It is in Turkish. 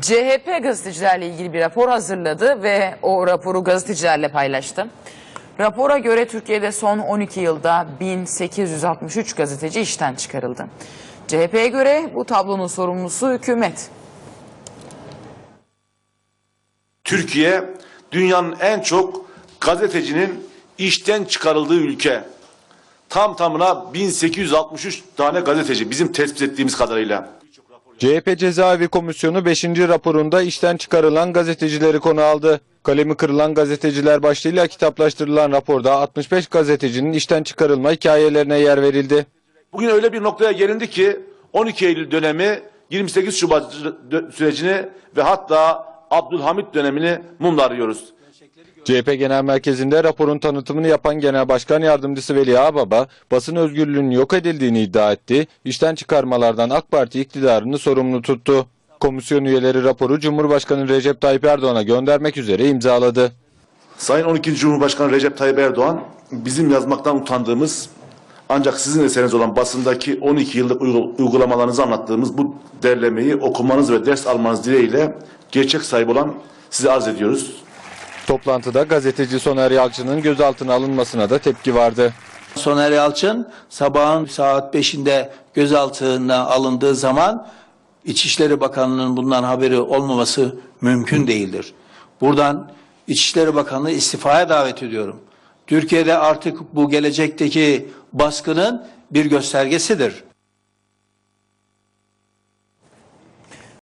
CHP gazetecilerle ilgili bir rapor hazırladı ve o raporu gazetecilerle paylaştı. Rapora göre Türkiye'de son 12 yılda 1863 gazeteci işten çıkarıldı. CHP'ye göre bu tablonun sorumlusu hükümet. Türkiye dünyanın en çok gazetecinin işten çıkarıldığı ülke. Tam tamına 1863 tane gazeteci bizim tespit ettiğimiz kadarıyla. CHP Cezaevi Komisyonu 5. raporunda işten çıkarılan gazetecileri konu aldı. Kalemi kırılan gazeteciler başlığıyla kitaplaştırılan raporda 65 gazetecinin işten çıkarılma hikayelerine yer verildi. Bugün öyle bir noktaya gelindi ki 12 Eylül dönemi 28 Şubat sürecini ve hatta Abdülhamit dönemini mumlarıyoruz. CHP Genel Merkezi'nde raporun tanıtımını yapan Genel Başkan Yardımcısı Veli Ağbaba, basın özgürlüğünün yok edildiğini iddia etti, işten çıkarmalardan AK Parti iktidarını sorumlu tuttu. Komisyon üyeleri raporu Cumhurbaşkanı Recep Tayyip Erdoğan'a göndermek üzere imzaladı. Sayın 12. Cumhurbaşkanı Recep Tayyip Erdoğan bizim yazmaktan utandığımız ancak sizin eseriniz olan basındaki 12 yıllık uygul- uygulamalarınızı anlattığımız bu derlemeyi okumanız ve ders almanız dileğiyle gerçek sahibi olan size arz ediyoruz. Toplantıda gazeteci Soner Yalçın'ın gözaltına alınmasına da tepki vardı. Soner Yalçın sabahın saat 5'inde gözaltına alındığı zaman İçişleri Bakanlığı'nın bundan haberi olmaması mümkün değildir. Buradan İçişleri Bakanlığı istifaya davet ediyorum. Türkiye'de artık bu gelecekteki baskının bir göstergesidir.